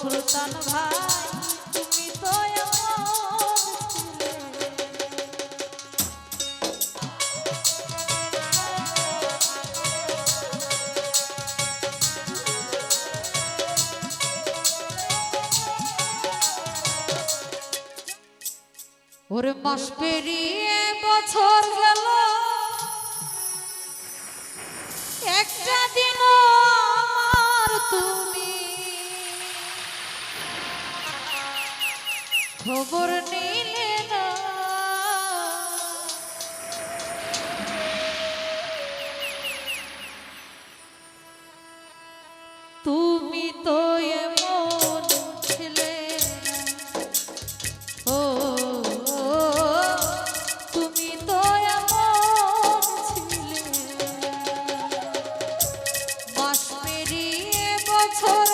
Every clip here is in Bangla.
সুলতান ভাই তুমি তো ওরে মাস পেরিয়ে বছর গেল। একটা খবর নিলে না। তুমি তো এমন ও তুমি তো এমন ছিলে। বাস পেরিয়ে বছর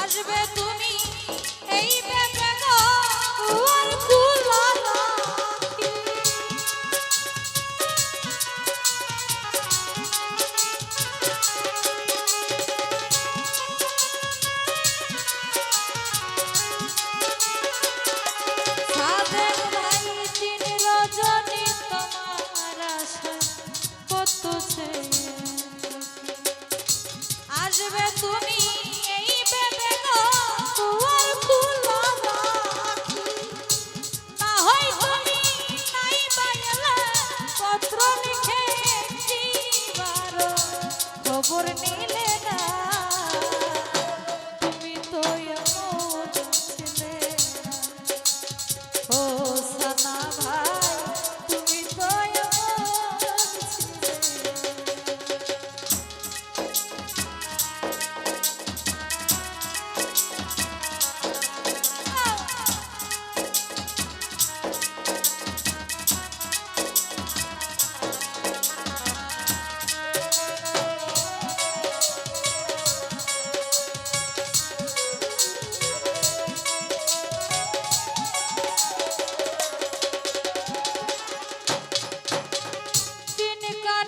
আসবে তুমি এই We're gonna make it.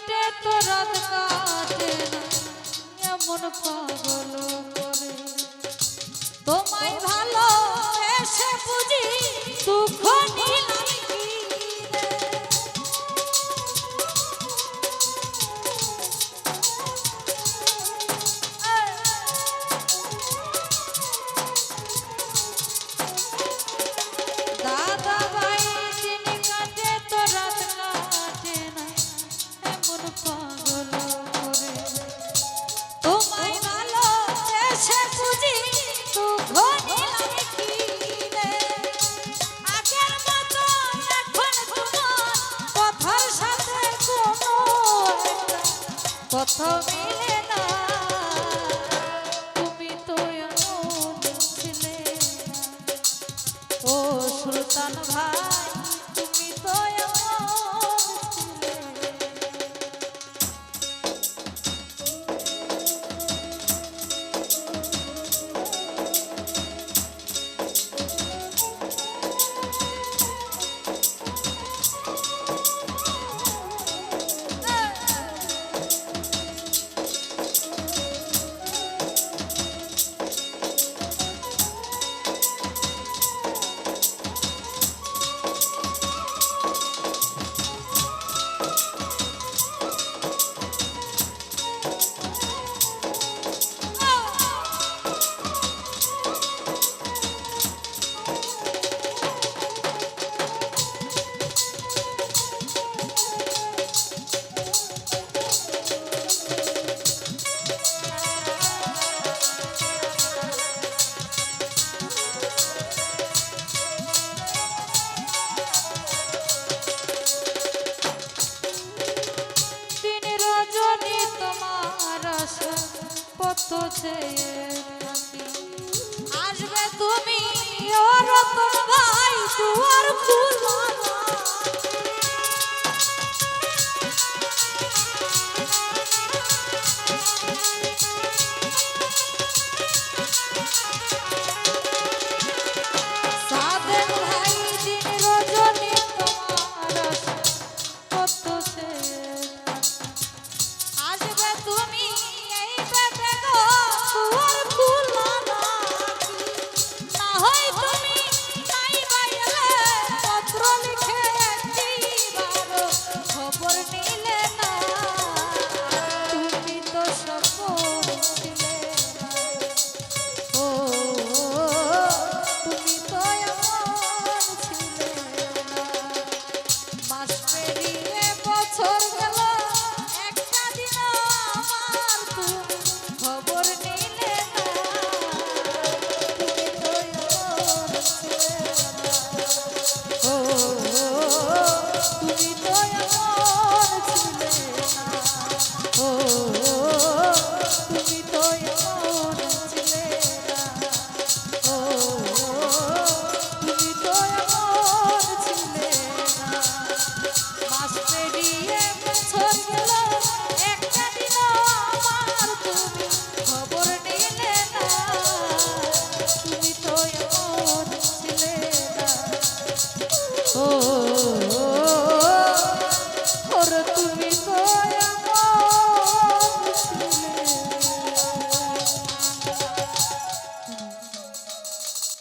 কাটে তো রাত কাটে এমন পাগল করে। তোমায় ভালো এসে বুঝি দুঃখ কথা তো চেয়ে